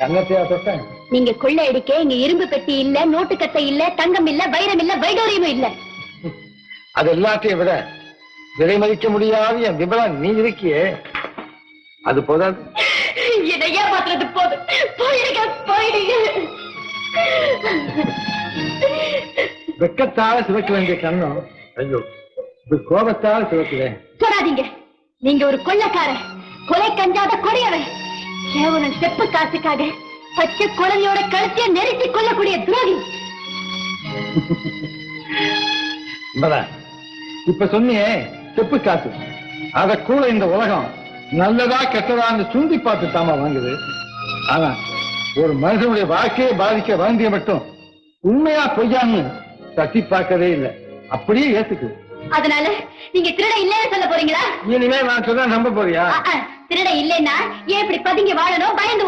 தங்கத்தையா தொட்டேன். நீங்க கொள்ளை அடிக்க இங்க இரும்பு பெட்டி இல்ல நோட்டு கட்டை இல்ல தங்கம் இல்ல வைரம் இல்ல வைடூரியமும் இல்ல. அது எல்லாத்தையும் விட விலை மதிக்க முடியாத என் விமலா நீ இருக்கியே. அது போதாது. இதை ஏமாத்துறது போதும் போயிடுங்க போயிடுங்க. வெக்கத்தால சிவக்க வேண்டிய கண்ணம் ஐயோ. இது கோபத்தால சிவக்குவேன் சொல்லாதீங்க நீங்க ஒரு கொள்ளக்காரன். கொலை கஞ்சாத கொடியவன். கேவலம் செப்பு காசுக்காக பச்சை குழந்தையோட கழுத்தைய நெருக்கி கொள்ளக்கூடிய துரோகி. இப்ப சொன்னியே செப்பு காசு. அத கூட இந்த உலகம் நல்லதா கெட்டதான்னு சுண்டி பார்த்து தாமா வாங்குது? ஆனா ஒரு மனுஷனுடைய வாழ்க்கையை பாதிக்க வாங்கிய மட்டும் உண்மையா பொய்யான்னு தட்டி பார்க்கவே இல்லை. அப்படியே ஏத்துக்கு. அதனால நீங்க திருட இல்லைன்னு சொல்ல போறீங்களா? இனிமே நான் சொன்னா நம்ப போறியா? திருட இல்லைன்னா பதுங்கி வாழணும் பயந்து